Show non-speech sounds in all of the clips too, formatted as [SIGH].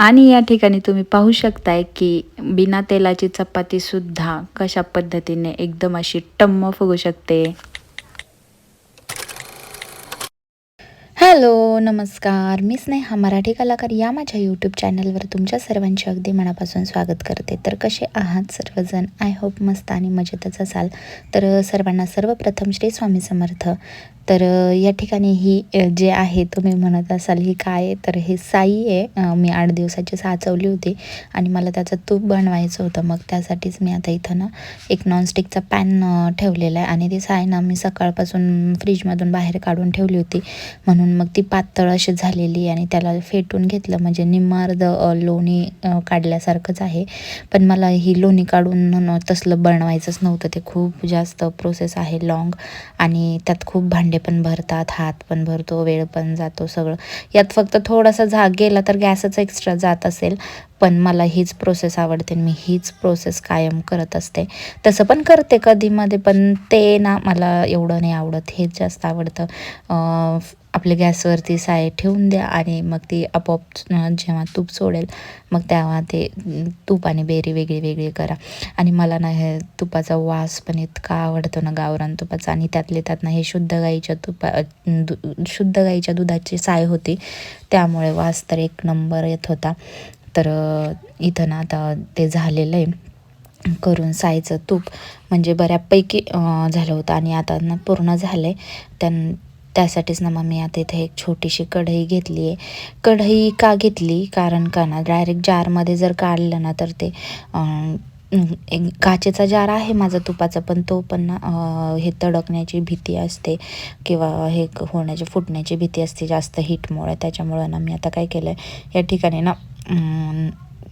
आणि या ठिकाणी तुम्ही पाहू शकताय की बिना तेलाची चपातीसुद्धा कशा पद्धतीने एकदम अशी टम्म फुगू शकते. हॅलो नमस्कार. मी स्नेहा मराठी कलाकार या माझ्या यूट्यूब चॅनलवर तुमच्या सर्वांचे अगदी मनापासून स्वागत करते. तर कसे आहात सर्वजण? आय होप मस्त आणि मजेतच असाल. तर सर्वांना सर्वप्रथम श्री स्वामी समर्थ. तर या ठिकाणी ही जे आहे तुम्ही म्हणत असाल ही काय आहे? तर हे साई आहे. मी आठ दिवसाची साचवली होती आणि मला त्याचं तूप बनवायचं होतं. मग त्यासाठीच मी आता इथं ना एक नॉनस्टिकचा पॅन ठेवलेला आहे. आणि ती साई ना मी सकाळपासून फ्रीजमधून बाहेर काढून ठेवली होती. म्हणून मग ती पातळ अशी झालेली आणि त्याला फेटून घेतलं. म्हणजे निम्मार्ध लोणी काढल्यासारखंच आहे. पण मला ही लोणी काढून तसलं बनवायचंच नव्हतं. ते खूप जास्त प्रोसेस आहे लॉंग आणि त्यात खूप भांडे पण भरतात हात पण भरतो वेळ पण जातो सगळं. यात फक्त थोडासा झाग गेला तर गॅसच एक्स्ट्रा जात असेल. पण मला हीच प्रोसेस आवडते आणि मी हीच प्रोसेस कायम करत असते. तसं पण करते कधीमध्ये पण ते ना मला एवढं नाही आवडत. हेच जास्त आवडतं. आपल्या गॅसवरती साय ठेवून द्या आणि मग ती आपोआप जेव्हा तूप सोडेल मग तेव्हा ते तूप आणि बेरी वेगळी वेगळी करा. आणि मला ना हे तुपाचा वास पण इतका आवडतो ना गावरान तुपाचा. आणि त्यातले त्यात ना हे शुद्ध गाईच्या तुपा दु शुद्ध गाईच्या दुधाची साय होती. त्यामुळे वास तर एक नंबर येत होता. तर इथं ना आता ते झालेलं आहे. करून सायचं तूप. म्हणजे बऱ्यापैकी झालं होतं. आणि आता ना पूर्ण झालं आहे त्यां त्यासाठीच ना मग मी आता इथे एक छोटीशी कढई घेतली आहे. कढई का घेतली? कारण का ना डायरेक्ट जारमध्ये जर काढलं ना तर ते एक काचेचा जार आहे माझा तुपाचा पण तो पण ना हे तडकण्याची भीती असते किंवा हे क- होण्याची फुटण्याची भीती असते जास्त हीटमुळे त्याच्यामुळं ना मी आता काय केलं आहे या ठिकाणी ना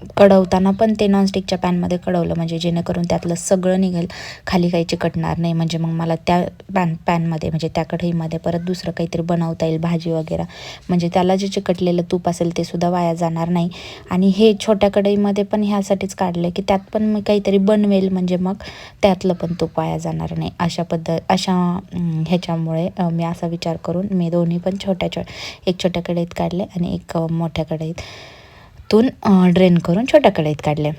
कडवताना कढवताना पण ते नॉनस्टिकच्या पॅनमध्ये कढवलं म्हणजे जेणेकरून त्यातलं सगळं निघेल. खाली काही चिकटणार नाही. म्हणजे मग मला त्या पॅन पॅनमध्ये म्हणजे त्या कढईमध्ये परत दुसरं काहीतरी बनवता येईल भाजी वगैरे. म्हणजे त्याला जे चिकटलेलं तूप असेल ते सुद्धा वाया जाणार नाही. आणि हे छोट्या कढईमध्ये पण ह्यासाठीच काढलं की त्यात पण मी काहीतरी बनवेल. म्हणजे मग त्यातलं पण तूप वाया जाणार नाही. अशा पद्धत अशा ह्याच्यामुळे मी असा विचार करून मी दोन्ही पण छोट्या छो एक छोट्या कढईत काढले आणि एक मोठ्या कढईत तून ड्रेन करून छोट्या कढईत काढले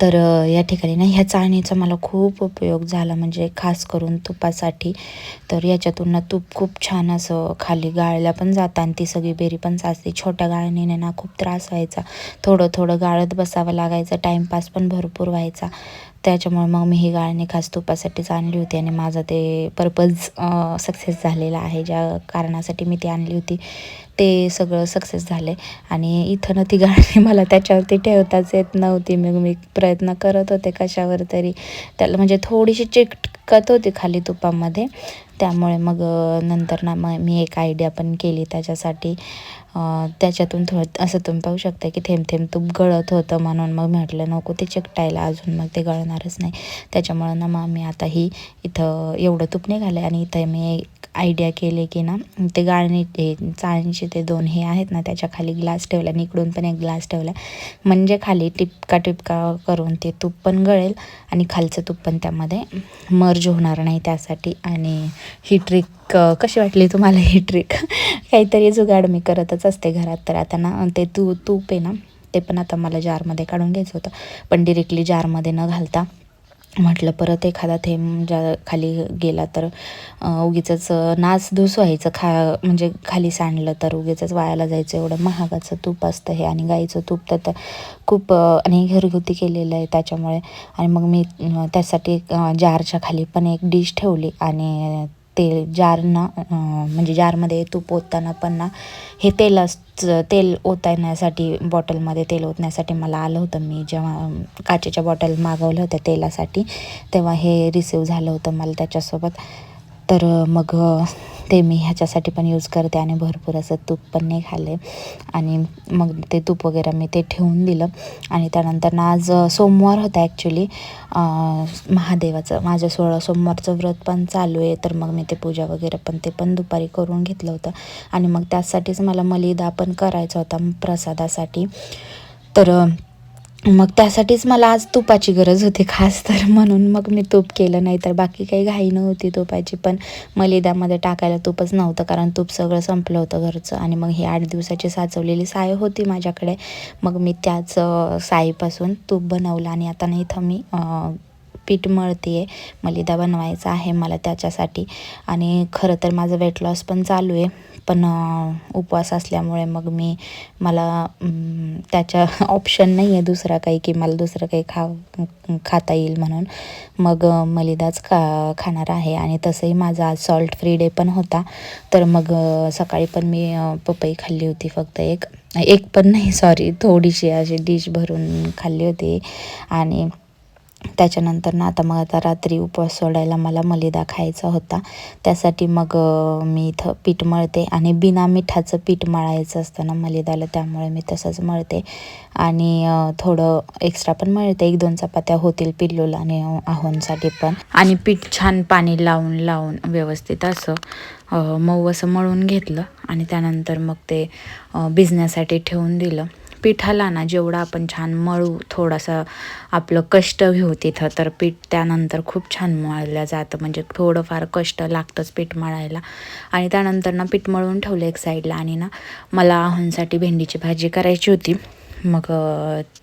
तर या ठिकाणी ना ह्या चाळणीचा मला खूप उपयोग झाला. म्हणजे खास करून तुपासाठी. तर याच्यातून ना तूप खूप छान असं खाली गाळल्या पण जातं आणि ती सगळी बेरी पण साचते. छोट्या गाळणीने ना खूप त्रास व्हायचा. थोडं थोडं गाळत बसावं लागायचं. टाईमपास पण भरपूर व्हायचा. त्याच्यामुळे मग मी ही गाळणी खास तुपासाठीच आणली होती आणि माझा ते पर्पज सक्सेस झालेला आहे. ज्या कारणासाठी मी ती आणली होती ते सगळं सक्सेस झाले आणि इथं ती गाळणी मला त्याच्यावरती ठेवताच येत नव्हती. मग मी प्रयत्न करत होते कशावर तरी. त्याला म्हणजे थोडीशी चिटकत होती खाली तुपामध्ये. त्यामुळे मग नंतर ना मग मी एक आयडिया पण केली त्याच्यासाठी. त्याच्यातून थोडं असं तुम्ही पाहू शकता की थेंब थेंब तूप गळत होतं म्हणून मग म्हटलं नको ते चिकटायला अजून मग ते गळणारच नाही. त्याच्यामुळं ना मग मी आता ही इथं एवढं तूप निघालं आणि इथं मी एक आयडिया केले की ना ते गाळणी हे चाळणीचे ते दोन हे आहेत ना त्याच्याखाली ग्लास ठेवला आणि इकडून पण एक ग्लास ठेवला. म्हणजे खाली टिपका टिपका करून ते तूप पण गळेल आणि खालचं तूप पण त्यामध्ये मर्ज होणार नाही त्यासाठी. आणि ही ट्रिक कशी वाटली तुम्हाला ही ट्रिक [LAUGHS] काहीतरी जुगाड मी करतच असते घरात तर आता ना ते तू तूप आहे ना ते पण आता मला जारमध्ये काढून घ्यायचं होतं. पण डिरेक्टली जारमध्ये न घालता म्हटलं परत एखादा थेंब ज्या खाली गेला तर उगीच नाच धुस व्हायचं खा म्हणजे खाली सांडलं तर उगीच वायाला जायचं. एवढं महागाचं तूप असतं हे. आणि गाईचं तूप तर तर खूप आणि घरगुती केलेलं आहे त्याच्यामुळे. आणि मग मी त्यासाठी जारच्या खाली पण एक डिश ठेवली. आणि तेल जारना म्हणजे जारमध्ये तूप ओतताना पण ना हे तेलाच तेल ओतण्यासाठी बॉटलमध्ये तेल ओतण्यासाठी मला आलं होतं मी जेव्हा काचेच्या बॉटल मागवल्या होत्या तेलासाठी तेव्हा हे रिसीव झालं होतं मला त्याच्यासोबत. तर मग ते मी ह्याच्यासाठी पण यूज करते आणि भरपूर असं तूप पण नाही खाल्ले. आणि मग ते तूप वगैरे मी ते ठेवून दिलं. आणि त्यानंतर ना आज सोमवार होता ॲक्च्युली महादेवाचं माझं सोळा सोमवारचं व्रत पण चालू आहे. तर मग मी ते पूजा वगैरे पण ते पण दुपारी करून घेतलं होतं. आणि मग त्यासाठीच मला मलिदा पण करायचा होता प्रसादासाठी. तर मग त्यासाठीच मला आज तुपाची गरज होती खास तर [LAUGHS] म्हणून मग मी तूप केलं. नाही तर बाकी काही घाई नव्हती तुपाची पण मलिदामध्ये टाकायला तूपच नव्हतं कारण तूप सगळं संपलं होतं घरचं आणि मग ही आठ दिवसाची साचवलेली साय होती माझ्याकडे. मग मी त्याच साईपासून तूप बनवलं आणि आता नाही इथं मी पीठ मळते आहे मलिदा बनवायचा आहे मला त्याच्यासाठी. आणि खरं तर माझं वेट लॉस पण चालू आहे पण उपवास असल्यामुळे मग मी मला त्याच्या ऑप्शन नाही आहे दुसरा काही की मला दुसरं काही खा खाता येईल म्हणून. मग मलिदाच खा खाणार आहे. आणि तसंही माझा आज सॉल्ट फ्री डे पण होता. तर मग सकाळी पण मी पपई खाल्ली होती फक्त एक. एक पण नाही सॉरी थोडीशी अशी डिश भरून खाल्ली होती. आणि त्याच्यानंतर ना आता मग आता रात्री उपवास सोडायला मला मलिदा खायचा होता. त्यासाठी मग मी इथं पीठ मळते आणि बिना मिठाचं पीठ मळायचं असतं ना मलिदाला त्यामुळे मी तसंच मळते. आणि थोडं एक्स्ट्रा पण मळते एक दोन चपात्या होतील पिल्लूला आणि आहोंसाठी पण. आणि पीठ छान पाणी लावून लावून व्यवस्थित असं मऊ असं मळून घेतलं आणि त्यानंतर मग ते भिजण्यासाठी ठेवून दिलं. पिठाला ना जेवढा आपण छान मळू थोडासा आपलं कष्ट घेऊ तिथं तर पीठ त्यानंतर खूप छान मळलं जातं. म्हणजे थोडंफार कष्ट लागतंच पीठ मळायला. आणि त्यानंतर ना पीठ मळून ठेवलं एक साईडला आणि ना मला आहोंसाठी भेंडीची भाजी करायची होती. मग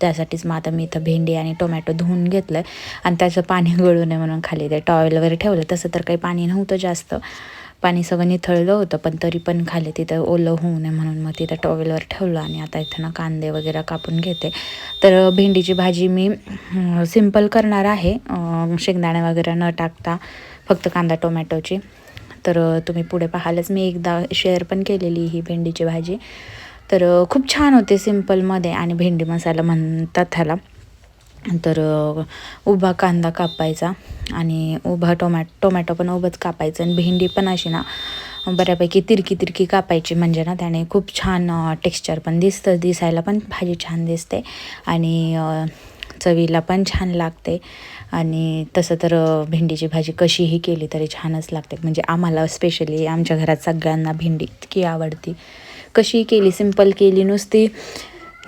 त्यासाठीच मग आता मी इथं भेंडी आणि टोमॅटो धुवून घेतलं आणि त्याचं पाणी गळू नये म्हणून खाली ते टॉवेल वगैरे ठेवलं. तसं तर काही पाणी नव्हतं जास्त. पाणी सगळं निथळलं होतं पण तरी पण खाली तिथं ओलं होऊ नये म्हणून मग तिथं टॉवेलवर ठेवलं आणि आता इथं ना कांदे वगैरे कापून घेते. तर भेंडीची भाजी मी सिंपल करणार आहे. शेंगदाणे वगैरे न टाकता फक्त कांदा टोमॅटोची. तर तुम्ही पुढे पाहालच. मी एकदा शेअर पण केलेली ही भेंडीची भाजी. तर खूप छान होते सिंपलमध्ये आणि भेंडी मसाला म्हणतात ह्याला तर उभा कांदा कापायचा आणि उभा टोमॅटो टोमॅटो पण उभंच कापायचं आणि भेंडी पण अशी ना बऱ्यापैकी तिरकी तिरकी कापायची म्हणजे ना त्याने खूप छान टेक्स्चर पण दिसतं दिसायला पण भाजी छान दिसते आणि चवीला पण छान लागते आणि तसं तर भेंडीची भाजी कशीही केली तरी छानच लागते. म्हणजे आम्हाला स्पेशली आमच्या घरात सगळ्यांना भेंडी इतकी आवडती. कशी केली सिंपल केली नुसती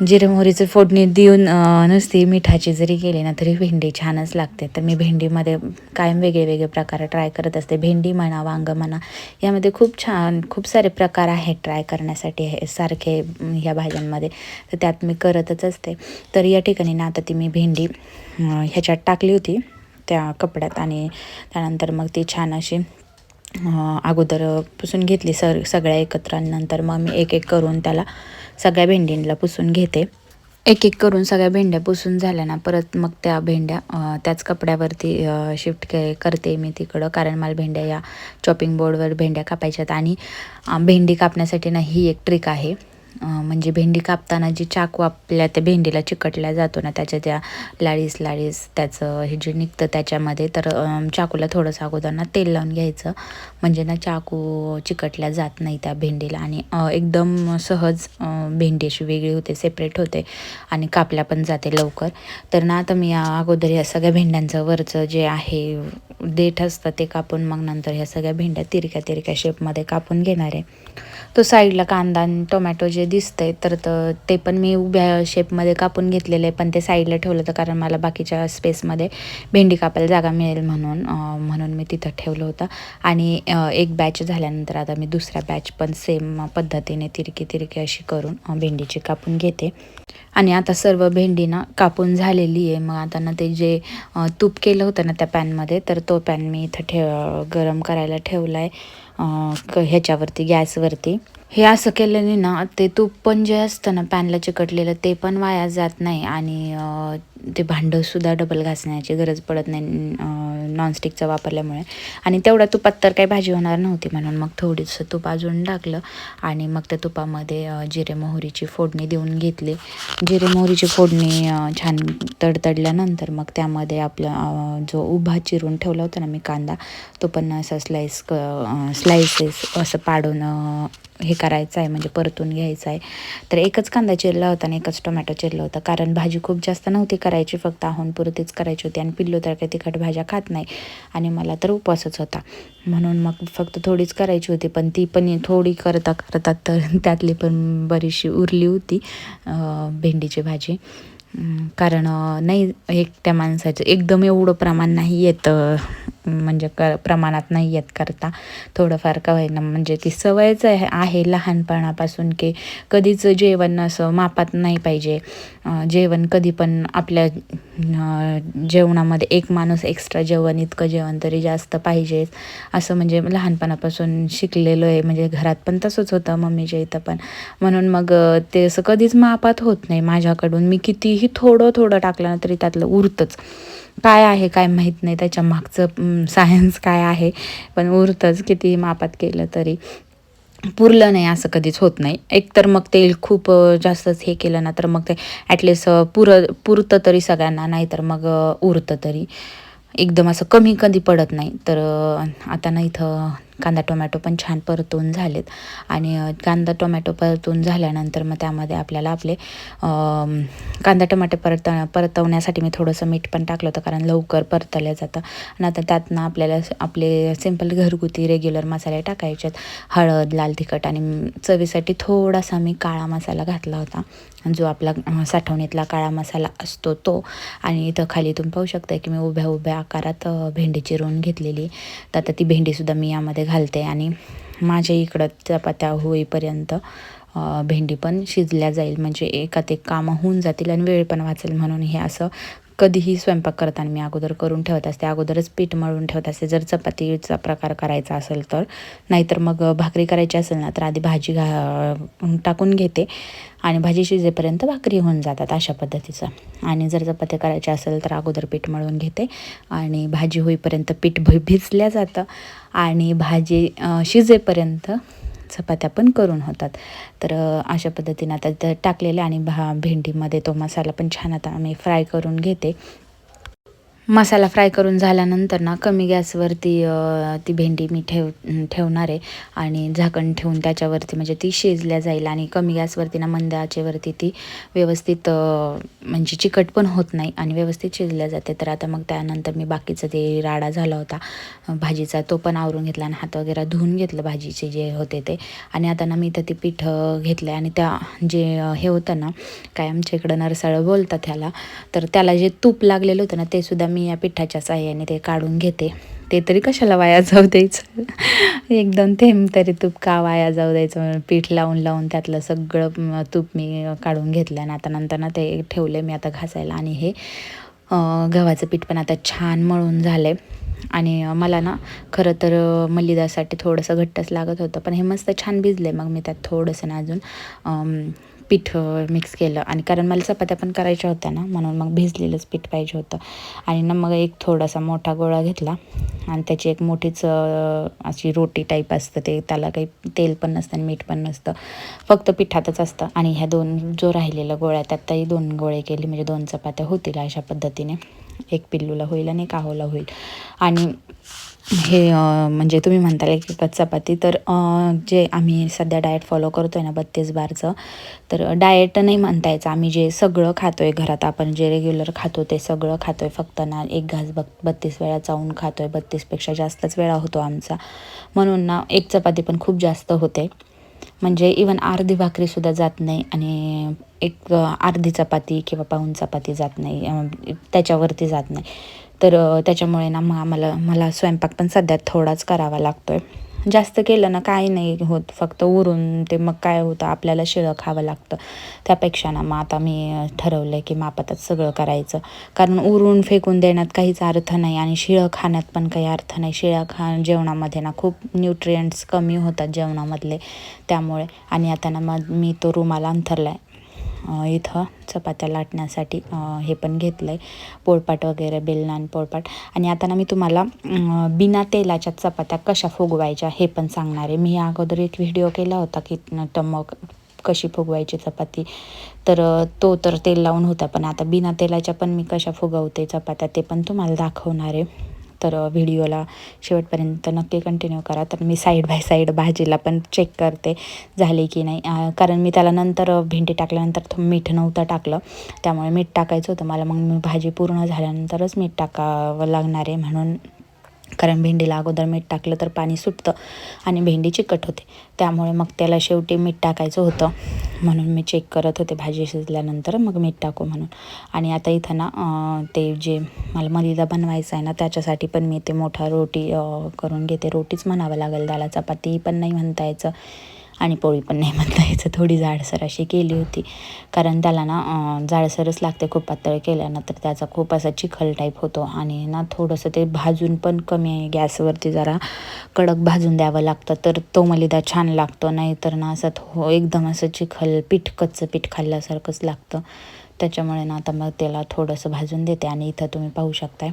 जिरे मोहरीचं फोडणी देऊन नुसती मिठाची जरी केली ना तरी भेंडी छानच लागते. तर मी भेंडीमध्ये कायम वेगळे वेगळे प्रकार ट्राय करत असते. भेंडी म्हणा वांग म्हणा यामध्ये खूप छान खूप सारे प्रकार आहेत ट्राय करण्यासाठी हे सारखे ह्या भाज्यांमध्ये. तर त्यात मी करतच असते. तर या ठिकाणी ना आता ती मी भेंडी ह्याच्यात टाकली होती त्या कपड्यात आणि त्यानंतर मग ती छान अशी अगोदर पुसून घेतली सर सगळ्या एकत्र नंतर मग मी एक एक करून त्याला सगळ्या भेंडींना पुसून घेते. एक एक करून सगळ्या भेंड्या पुसून झाल्या ना परत मग त्या भेंड्या त्याच कपड्यावरती शिफ्ट के करते मी तिकडं. कारण मला भेंड्या या चॉपिंग बोर्डवर भेंड्या कापायच्यात आणि भेंडी कापण्यासाठी ना ही एक ट्रिक आहे. म्हणजे भेंडी कापताना जी चाकू आपल्या त्या भेंडीला चिकटल्या जातो ना त्याच्या त्या लाळीस लाळीस त्याचं हे जे निघतं त्याच्यामध्ये तर चाकूला थोडंसं अगोदर ना तेल लावून घ्यायचं. म्हणजे ना चाकू चिकटल्या जात नाही त्या भेंडीला आणि एकदम सहज भेंडी अशी वेगळी होते सेपरेट होते आणि कापल्या पण जाते लवकर. तर ना आता मी या अगोदर या सगळ्या भेंड्यांचं वरचं जे आहे देठ असतं ते कापून मग नंतर ह्या सगळ्या भेंड्या तिरक्या तिरक्या शेपमध्ये कापून घेणार. आहे तो साईडला कांदा आणि टोमॅटो जे दिसतंय. तर ते पण मी उभ्या शेपमध्ये कापून घेतलेले पण ते साईडला ठेवलं होतं कारण मला बाकीच्या स्पेसमध्ये भेंडी कापायला जागा मिळेल म्हणून म्हणून मी तिथं ठेवलं होतं. आणि एक बॅच झाल्यानंतर आता मी दुसरा बॅच पण सेम पद्धतीने तिरकी तिरकी अशी करून भेंडीची कापून घेते. आणि आता सर्व भेंडी ना कापून झालेली आहे. मग आता ना ते जे तूप केलं होतं ना त्या पॅनमध्ये तर तो पॅन मी इथं ठेव गरम करायला ठेवला आहे ह्याच्यावरती गॅसवरती. हे असं केल्याने ना ते तूप पण जे असतं ना पॅनला चिकटलेलं ते पण वाया जात नाही आणि ते भांडंसुद्धा डबल घासण्याची गरज पडत नाही. नॉनस्टिकचं वापरल्यामुळे. आणि तेवढ्या तुपात तर काही भाजी होणार नव्हती म्हणून मग थोडीसं तूप अजून टाकलं आणि मग त्या तुपामध्ये जिरे मोहरीची फोडणी देऊन घेतली. जिरे मोहरीची फोडणी छान तडतडल्यानंतर मग त्यामध्ये आपला जो उभा चिरून ठेवला होता ना मी कांदा तो पण असा स्लाईस क स्लाइसेस असं पाडून हे करायचं आहे म्हणजे परतून घ्यायचं आहे तर एकच कांदा चिरला होता आणि एकच टोमॅटो चिरला होता. कारण भाजी खूप जास्त नव्हती करायची फक्त आहून पुरतीच करायची होती आणि पिल्लू तर काही तिखट भाज्या खात नाही. आणि मला तर उपवासच होता. म्हणून मग फक्त थोडीच करायची होती पण ती पण थोडी करता करता तर त्यातली पण बरीचशी उरली होती भेंडीची भाजी. कारण नाही एकट्या माणसाचं एकदम एवढं प्रमाण नाही येत म्हणजे क प्रमाणात नाही येत करता. थोडंफार का होईना म्हणजे ती सवयच आहे आहे लहानपणापासून की कधीच जेवण असं मापात नाही पाहिजे. जेवण कधी पण आपल्या जेवणामध्ये एक माणूस एक्स्ट्रा जेवण इतकं जेवण तरी जास्त पाहिजेच असं म्हणजे लहानपणापासून शिकलेलो आहे म्हणजे घरात पण तसंच होतं मम्मीच्या इथं पण. म्हणून मग ते असं कधीच मापात होत नाही. माझ्याकडून मी कितीही थोडं थोडं टाकलं ना तरी त्यातलं उरतंच. काय आहे काय माहीत नाही. त्याच्या मागचं सायन्स काय आहे पण उरतंच. कितीही मापात केलं तरी. पुरलं नाही असं कधीच होत नाही. एकतर मग तेल खूप जास्तच हे केलं ना तर मग ते ॲटलिस्ट पुर पुरतं तरी सगळ्यांना. नाही तर मग उरतं तरी. एकदम असं कमी कधी पडत नाही. तर आता ना इथं कांदा टोमॅटो पण छान परतून झालेत. आणि कांदा टोमॅटो परतून झाल्यानंतर मग त्यामध्ये आपल्याला आपले कांदा टोमॅटो परत परतवण्यासाठी मी थोडंसं मीठ पण टाकलं होतं कारण लवकर परतलं जातं. आणि आता त्यातनं आपल्याला आपले सिंपल घरगुती रेग्युलर मसाले टाकायचे आहेत हळद लाल तिखट आणि चवीसाठी थोडासा मी काळा मसाला घातला होता. जो आपला साठवणीतला काळा मसाला असतो तो. आणि इथं खाली तुम्ही पाहू शकता की मी उभ्या उभ्या आकारात भेंडी चिरून घेतलेली. तर आता ती भेंडीसुद्धा मी यामध्ये घालते आणि माझ्या इकडं चपात्या होईपर्यंत भेंडी पण शिजल्या जाईल. म्हणजे एकात एक कामं होऊन जातील आणि वेळ पण वाचेल म्हणून हे असं कधीही स्वयंपाक करताना मी अगोदर करून ठेवत असते. अगोदरच पीठ मळून ठेवत असते. जर चपातीचा प्रकार करायचा असेल तर. नाहीतर मग भाकरी करायची असेल ना तर आधी भाजी घा टाकून घेते. आणि भाजी शिजेपर्यंत भाकरी होऊन जातात अशा पद्धतीचं. आणि जर चपात्या करायच्या असेल तर अगोदर पीठ मळून घेते. आणि भाजी होईपर्यंत पीठ भ भिजल्या जातं. आणि भाजी शिजेपर्यंत चपात्या पण करून होतात. तर अशा पद्धतीनं आता ते टाकलेले आणि भा भेंडीमध्ये तो मसाला पण छान आता मी फ्राय करून घेते. मसाला फ्राय करून झाल्यानंतर ना कमी गॅसवरती ती भेंडी मी ठेव ठेवणार आहे. आणि झाकण ठेवून त्याच्यावरती म्हणजे ती शिजल्या जाईल आणि कमी गॅसवरती ना मंद आचेवरती ती व्यवस्थित म्हणजे चिकट पण होत नाही आणि व्यवस्थित शिजल्या जाते. तर आता मग त्यानंतर मी बाकीचं ते राडा झाला होता भाजीचा तो पण आवरून घेतला आणि हात वगैरे धुवून घेतलं भाजीचे जे होते ते. आणि आता ना मी इथं ते पीठ घेतलं आणि त्या जे हे होतं ना काय आमच्या इकडं नरसाळं बोलतात त्याला तर त्याला जे तूप लागलेलं होतं ना ते सुद्धा मी या पिठाच्या साह्याने ते काढून घेते. ते तरी कशाला वाया जाऊ द्यायचं? एकदम थेंब तरी तूप का वाया जाऊ द्यायचं? म्हणून पीठ लावून लावून त्यातलं सगळं तूप मी काढून घेतलं आणि आता नंतर ना ते ठेवले मी आता घासायला. आणि हे गव्हाचं पीठ पण आता छान मळून झालं आहे आणि मला ना खरं तर अं, मलिदासाठी थोडंसं घट्टच लागत होतं. पण हे मस्त छान भिजले मग मी त्यात थोडंसं ना अजून पीठ मिक्स केलं. आणि कारण मला चपात्या पण करायच्या होत्या ना म्हणून मग भिजलेलंच पीठ पाहिजे होतं. आणि ना मग एक थोडासा मोठा गोळा घेतला. आणि त्याची एक मोठीच अशी रोटी टाईप असतं ते. त्याला काही तेल पण नसतं आणि मीठ पण नसतं. फक्त पिठातच असतं. आणि ह्या दोन जो राहिलेला गोळ्या त्यातही दोन गोळे केले. म्हणजे दोन चपात्या होतील अशा पद्धतीने. एक पिल्लूला होईल आणि काहोला होईल. आणि हे म्हणजे तुम्ही म्हणताल एक चपाती तर जे आम्ही सध्या डाएट फॉलो करतो आहे ना बत्तीस बारचं तर डाएट नाही म्हणता यायचं. आम्ही जे सगळं खातो आहे घरात आपण जे रेग्युलर खातो ते सगळं खातो आहे फक्त ना एक घास बघ बत्तीस वेळा चावून खातो आहे बत्तीसपेक्षा जास्तच वेळा होतो आमचा. म्हणून ना एक चपाती पण खूप जास्त होते. म्हणजे इवन अर्धी भाकरीसुद्धा जात नाही आणि एक अर्धी चपाती किंवा पाऊन चपाती जात नाही. त्याच्यावरती जात नाही. तर त्याच्यामुळे ना मग आम्हाला मला स्वयंपाक पण सध्या थोडाच करावा लागतो आहे जास्त केलं ना काही नाही होत फक्त उरून ते मग काय होतं आपल्याला शिळं खावं लागतं. त्यापेक्षा ना मग आता मी ठरवलं आहे की मापातच सगळं करायचं. कारण उरून फेकून देण्यात काहीच अर्थ नाही आणि शिळं खाण्यात पण काही अर्थ नाही. शिळ्या खा जेवणामध्ये ना खूप न्यूट्रियंट्स कमी होतात जेवणामधले त्यामुळे. आणि आता ना मग मी तो रुमाल अंथरला आहे इथं चपात्या लाटण्यासाठी हे पण घेतलं आहे पोळपाट वगैरे बेलनान पोळपाट. आणि आता ना मी तुम्हाला बिना तेलाच्या चपात्या कशा फुगवायच्या हे पण सांगणार आहे. मी या अगोदर एक व्हिडिओ केला होता की टमक कशी फुगवायची चपाती. तर तो तर तेल लावून होता पण आता बिना तेलाच्या पण मी कशा फुगवते चपात्या ते पण तुम्हाला दाखवणार आहे. तर व्हिडिओला शेवटपर्यंत नक्की कंटिन्यू करा. तर मी साईड बाय साईड भाजीला पण चेक करते झाले की नाही. कारण मी त्याला नंतर भेंडी टाकल्यानंतर तो मीठ नव्हतं टाकलं. त्यामुळे मीठ टाकायचं होतं मला. मग मी भाजी पूर्ण झाल्यानंतरच मीठ टाकावं लागणार आहे म्हणून कारण भेंडीला अगोदर मीठ टाकलं तर पाणी सुटतं आणि भेंडी चिकट होते. त्यामुळे मग त्याला शेवटी मीठ टाकायचं होतं. म्हणून मी चेक करत होते भाजी शिजल्यानंतर मग मीठ टाकू म्हणून. आणि आता इथं ना ते जे मला मलिदा बनवायचं आहे ना त्याच्यासाठी पण मी ते मोठा रोटी करून घेते. रोटीच म्हणावं लागेल त्याला चपाती पण नाही म्हणता यायचं. आणि पोळी पण नाही म्हणता यायचं थोडी जाडसर अशी केली होती. कारण त्याला ना जाडसरच लागते खूप पातळ केल्यानंतर त्याचा खूप असा चिखल टाईप होतो. आणि ना थोडंसं ते भाजून पण कमी गॅसवरती जरा कडक भाजून द्यावं लागतं. तर तो मलिदा छान लागतो. नाही तर ना असं थो एकदम असं चिखल पीठ कच्चं पीठ खाल्ल्यासारखंच लागतं. त्याच्यामुळे ना आता मग त्याला थोडंसं भाजून देते. आणि इथं तुम्ही पाहू शकताय.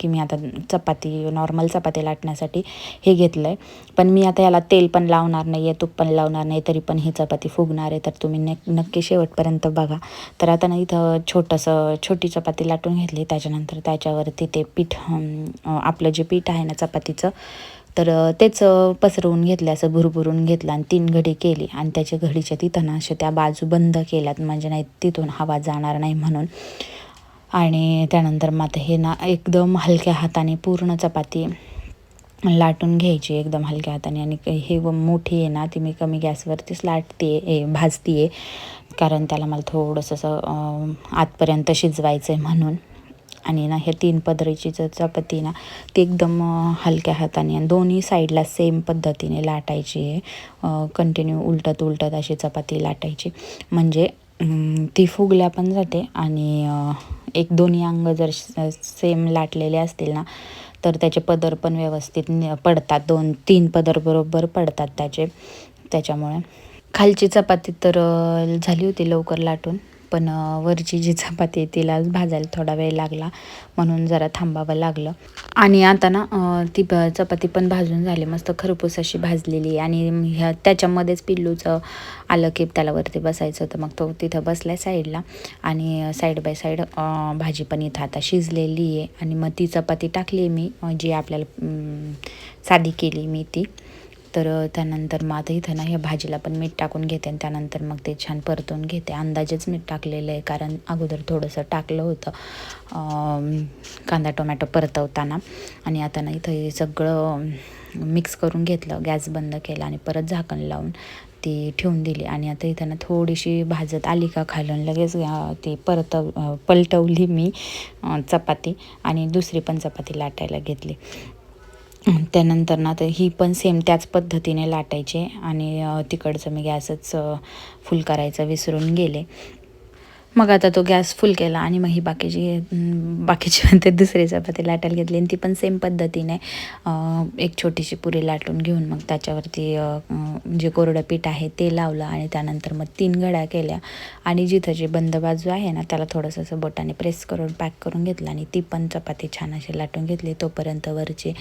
की मी आता चपाती नॉर्मल चपाती लाटण्यासाठी हे घेतलं आहे पण मी आता याला तेल पण लावणार नाही आहे तूप पण लावणार नाही तरी पण ही चपाती फुगणार आहे. तर तुम्ही नक् नक्की शेवटपर्यंत बघा. तर आता ना इथं छोटंसं छोटी चपाती लाटून घेतली. त्याच्यानंतर त्याच्यावरती ते पीठ आपलं जे पीठ आहे ना चपातीचं तर तेच पसरवून घेतलं असं भुरभुरून घेतलं आणि तीन घडी केली. आणि त्याच्या घडीच्या तिथं ना अशा त्या बाजू बंद केल्यात. म्हणजे नाही तिथून हवा जाणार नाही म्हणून. आणि त्यानंतर मग आता हे ना एकदम हलक्या हाताने पूर्ण चपाती लाटून घ्यायची एकदम हलक्या हाताने. आणि हे व मोठी आहे ना ती मी कमी गॅसवरतीच लाटते ए भाजते आहे कारण त्याला मला थोडंसं असं आतपर्यंत शिजवायचं आहे म्हणून. आणि ना हे तीन पदरीची चपाती ना ती एकदम हलक्या हाताने आणि दोन्ही साईडला सेम पद्धतीने लाटायची आहे. कंटिन्यू उलटत उलटत अशी चपाती लाटायची. म्हणजे ती फुगल्या पण जाते आणि एक दोन्ही अंग जर सेम लाटलेले असतील ना तर त्याचे पदर पण व्यवस्थित पडतात. दोन तीन पदर बरोबर पडतात त्याचे त्याच्यामुळे. खालची चपाती तर झाली होती लवकर लाटून. पण वरची जी चपाती आहे तिला भाजायला थोडा वेळ लागला. म्हणून जरा थांबावं लागलं. आणि आता ना ती ब चपाती पण भाजून झाली. मस्त खरपूस अशी भाजलेली आणि ह्या त्याच्यामध्येच पिल्लूचं आलं की त्याला वरती बसायचं होतं. मग तो तिथं बसलाय साईडला. आणि साईड बाय साईड भाजी पण इथं आता शिजलेली आहे. आणि मग ती चपाती टाकली आहे मी जी आपल्याला साधी केली मी ती. तर त्यानंतर मग आता इथं ना ह्या भाजीला पण मीठ टाकून घेते आणि त्यानंतर मग ते छान परतून घेते. अंदाजेच मीठ टाकलेलं आहे कारण अगोदर थोडंसं टाकलं होतं कांदा टोमॅटो परतवताना. आणि आता ना इथं हे सगळं मिक्स करून घेतलं गॅस बंद केला आणि परत झाकण लावून ती ठेवून दिली. आणि आता इथं ना थोडीशी भाजत आली का खालून लगेच ती परतव पलटवली मी चपाती आणि दुसरी पण चपाती लाटायला घेतली. त्यानंतर ना तर ही पण सेम त्याच पद्धतीने लाटायचे आणि तिकडचं मी गॅसच फुल करायचं विसरून गेले. मग आता तो गॅस फुल केला आणि मग ही बाकीची बाकीची म्हणते दुसरी चपाती लाटायला घेतली आणि ती पण सेम पद्धतीने एक छोटीशी पुरी लाटून घेऊन मग त्याच्यावरती जे कोरडं पीठ आहे ते लावलं आणि त्यानंतर मग तीन घड्या केल्या. आणि जिथं जे बंद बाजू आहे ना त्याला थोडंसं असं बोटाने प्रेस करून पॅक करून घेतलं आणि ती पण चपाती छान अशी लाटून घेतली. तोपर्यंत वरची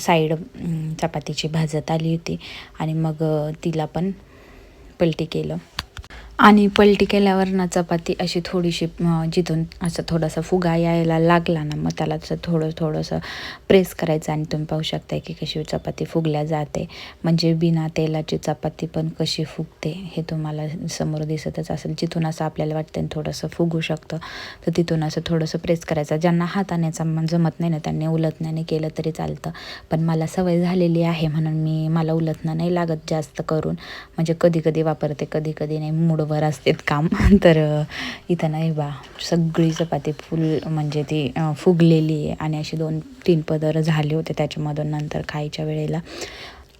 साईड चपातीची भाजत आली होती. आणि मग तिला पण पलटी केलं. आणि पलटी केल्यावर ना चपाती अशी थोडीशी जिथून असं थोडासा फुगा यायला लागला ना मग त्याला असं थोडं थोडंसं प्रेस करायचं आणि तुम्ही पाहू शकता की कशी चपाती फुगल्या जाते. म्हणजे बिना तेलाची चपाती पण कशी फुगते हे तुम्हाला समोर दिसतच असेल. जिथून असं आपल्याला वाटतं थोडंसं फुगू शकतं तर तिथून असं थोडंसं प्रेस करायचं. ज्यांना हाताने जमत नाही ना त्यांनी उलटण्याने केलं तरी चालतं. पण मला सवय झालेली आहे म्हणून मी मला उलटणं नाही लागत जास्त करून. म्हणजे कधी कधी वापरते कधी कधी नाही वर असतात काम. [LAUGHS] तर इथं नाही बा. सगळी चपाती फुल म्हणजे ती फुगलेली आहे. आणि अशी दोन तीन पदर झाले होते. त्याच्यामधून नंतर खायच्या वेळेला.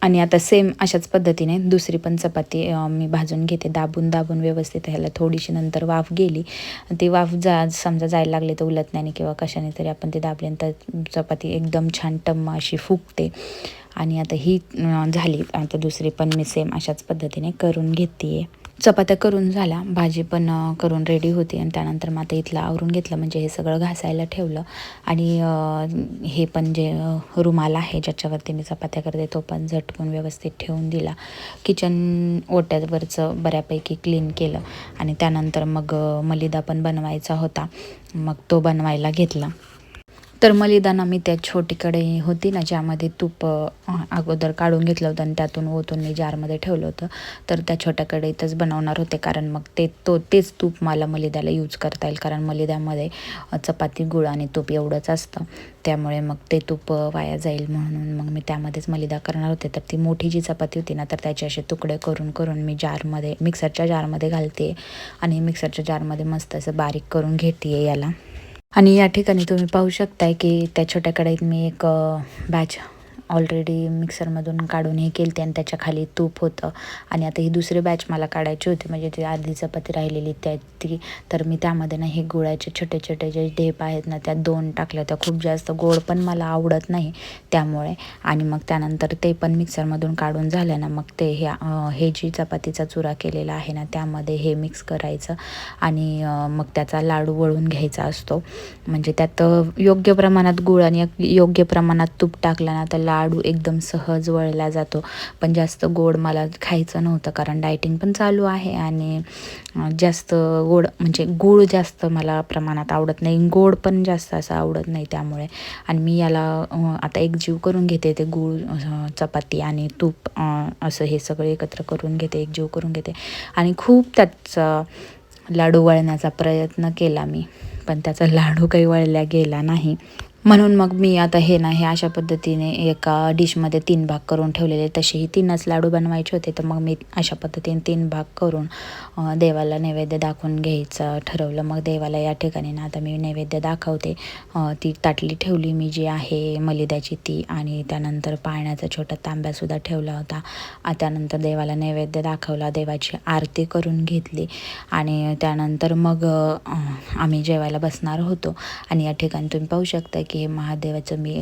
आणि आता सेम अशाच पद्धतीने दुसरी पण चपाती मी भाजून घेते. दाबून दाबून व्यवस्थित ह्याला थोडीशी नंतर वाफ गेली. ती वाफ जा समजा जायला लागली तर उलटण्याने किंवा कशाने तरी आपण ती दाबल्यानंतर चपाती एकदम छान टम्म अशी फुगते. आणि आता ही झाली. आता दुसरी पण मी सेम अशाच पद्धतीने करून घेते चपात्या करून झाल्या. भाजी पण करून रेडी होती आणि त्यानंतर मग आता इथलं आवरून घेतलं. म्हणजे हे सगळं घासायला ठेवलं. आणि हे पण जे रुमाल आहे ज्याच्यावरती मी चपात्या करते तो पण झटकून व्यवस्थित ठेवून दिला. किचन ओट्यावरचं बऱ्यापैकी क्लीन केलं. आणि त्यानंतर मग मलिदा पण बनवायचा होता. मग तो बनवायला घेतला. तर मलिदाना मी त्या छोटीकडे होती ना ज्यामध्ये तूप अगोदर काढून घेतलं होतं आणि त्यातून ओतून मी जारमध्ये ठेवलं होतं. तर त्या छोट्या इथंच बनवणार होते कारण मग ते तो तेच तूप मला मलिदाला यूज करता येईल कारण मलिद्यामध्ये चपाती गुळ आणि तूप एवढंच असतं. त्यामुळे मग ते तूप वाया जाईल म्हणून मग मी त्यामध्येच मलिदा करणार होते. तर ती मोठी जी चपाती होती ना तर त्याचे असे तुकडे करून करून मी जारमध्ये मिक्सरच्या जारमध्ये घालते. आणि मिक्सरच्या जारमध्ये मस्त असं बारीक करून घेते याला. आणि या ठिकाणी तुम्ही पाहू शकताय की त्या छोट्या कढईत मी एक बॅच ऑलरेडी मिक्सरमधून काढून हे केलते आणि त्याच्याखाली तूप होतं. आणि आता ही दुसरी बॅच मला काढायची होती म्हणजे ती अर्धी चपाती राहिलेली त्या ती तर मी त्यामध्ये ना हे गुळाचे छोटे छोटे जे ढेप आहेत ना त्या दोन टाकल्या त्या खूप जास्त गोड पण मला आवडत नाही त्यामुळे. आणि मग त्यानंतर ते पण मिक्सरमधून काढून झालं ना मग ते हे हे जी चपातीचा चुरा केलेला आहे ना त्यामध्ये हे मिक्स करायचं. आणि मग त्याचा लाडू वळून घ्यायचा असतो. म्हणजे त्यात योग्य प्रमाणात गुळ आणि योग्य प्रमाणात तूप टाकलं ना तर लाडू लाडू एकदम सहज वळला जातो. पण जास्त गोड मला खायचं नव्हतं कारण डायटिंग पण चालू आहे आणि जास्त गोड म्हणजे गूळ जास्त मला प्रमाणात आवडत नाही. गोड पण जास्त असं आवडत नाही त्यामुळे. आणि मी याला आता आता एकजीव करून घेते ते गूळ चपाती आणि तूप असं हे सगळं एकत्र करून घेते एकजीव करून घेते. आणि खूप त्याचा लाडू वळण्याचा प्रयत्न केला मी. पण त्याचा लाडू काही वळल्या गेला नाही. म्हणून मग मी आता हे ना हे अशा पद्धतीने एका डिशमध्ये तीन भाग करून ठेवलेले तसेही तीनच लाडू बनवायचे होते तर मग मी अशा पद्धतीने तीन भाग करून देवाला नैवेद्य दाखवून घ्यायचं ठरवलं. मग देवाला या ठिकाणी ना आता मी नैवेद्य दाखवते. ती ताटली ठेवली मी जी आहे मलिद्याची ती आणि त्यानंतर पाण्याचा छोटा तांब्यासुद्धा ठेवला होता. त्यानंतर देवाला नैवेद्य दाखवला देवाची आरती करून घेतली आणि त्यानंतर मग आम्ही जेवायला बसणार होतो. आणि या ठिकाणी तुम्ही पाहू शकता की हे महादेवाचं मी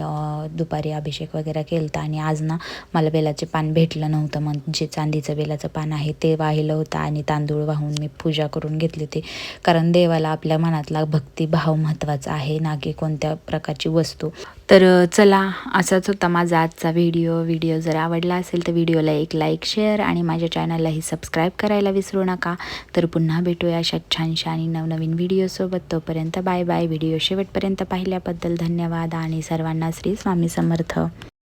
दुपारी अभिषेक वगैरे केला आणि आज ना मला बेलाचे पान भेटलं नव्हतं. मग जे चांदीचं बेलाचं पान आहे ते वाहिलं होतं आणि तांदूळ वाहून मी पूजा करून घेतली होती. कारण देवाला आपल्या मनातला भक्तिभाव महत्त्वाचा आहे ना की कोणत्या प्रकारची वस्तू. तर चला असाच होता माझा आजचा व्हिडिओ. व्हिडिओ जर आवडला असेल तर व्हिडिओला एक लाईक शेअर आणि माझ्या चॅनललाही सबस्क्राईब करायला विसरू नका. तर पुन्हा भेटूया अशा छानशा आणि नवनवीन व्हिडिओसोबत. तोपर्यंत बाय बाय. व्हिडिओ शेवटपर्यंत पाहिल्याबद्दल धन्यवाद आणि सर्वांना श्री स्वामी समर्थ.